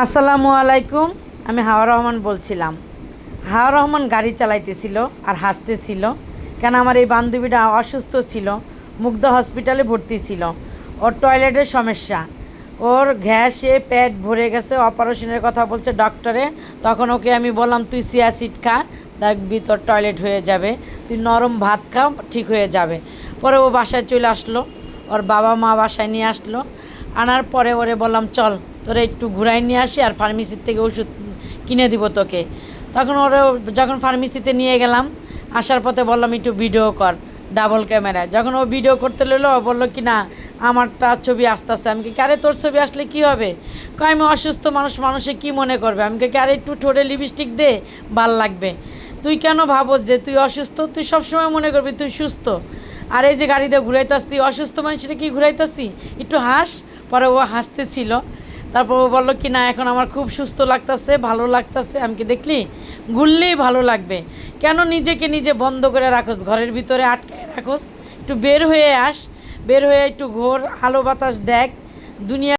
আসসালামু আলাইকুম, আমি হাওয়া রহমান বলছিলাম। হাওয়া রহমান গাড়ি চালাইতেছিল আর হাসতেছিল, কেন আমার এই বান্ধবীটা অসুস্থ ছিল, মুগ্ধ হসপিটালে ভর্তি ছিল। ওর টয়লেটের সমস্যা। ওর ঘ্যাসে পেট ভরে গেছে, অপারেশনের কথা বলছে ডক্টরে। তখন ওকে আমি বললাম, তুই সিয়াসিড খা দেখবি তোর টয়লেট হয়ে যাবে। তুই নরম ভাত খা, ঠিক হয়ে যাবে। পরে ও বাসায় চলে আসলো। ওর বাবা মা বাসায় নিয়ে আসলো। আনার পরে ওরে বললাম, চল, তোরে একটু ঘুরাই নিয়ে আসি আর ফার্মেসির থেকে ওষুধ কিনে দিব তোকে। তখন ওরে যখন ফার্মেসিতে নিয়ে গেলাম, আসার পথে বললাম, একটু ভিডিও কর ডাবল ক্যামেরা যখন ও ভিডিও করতে লইলো, ও বলল, কি না, আমারটা ছবি আসতে আসতে আমি কি আরে, তোর ছবি আসলে কি হবে? কয় আমি অসুস্থ মানুষ, মানুষে কি মনে করবে? আমি কি, আরে, একটু ঠোঁটে লিপস্টিক দে, ভালো লাগবে। তুই কেন ভাবস যে তুই অসুস্থ? তুই সবসময় মনে করবি তুই সুস্থ। আর এই যে গাড়িতে ঘুরাইতাসি অসুস্থ মানুষটা কি ঘুরাইতাসি? একটু হাস। পরে ও হাসতেছিল। তারপর ও বলল, কি না, এখন আমার খুব সুস্থ লাগতেছে, ভালো লাগতেছে। আমি কি দেখলি? ঘুরলেই ভালো লাগবে। কেন নিজেকে নিজে বন্ধ করে রাখোস? ঘরের ভিতরে আটকায় রাখোস? একটু বের হয়ে আস, বের হয়ে একটু ঘোর, আলো বাতাস দেখ, দুনিয়া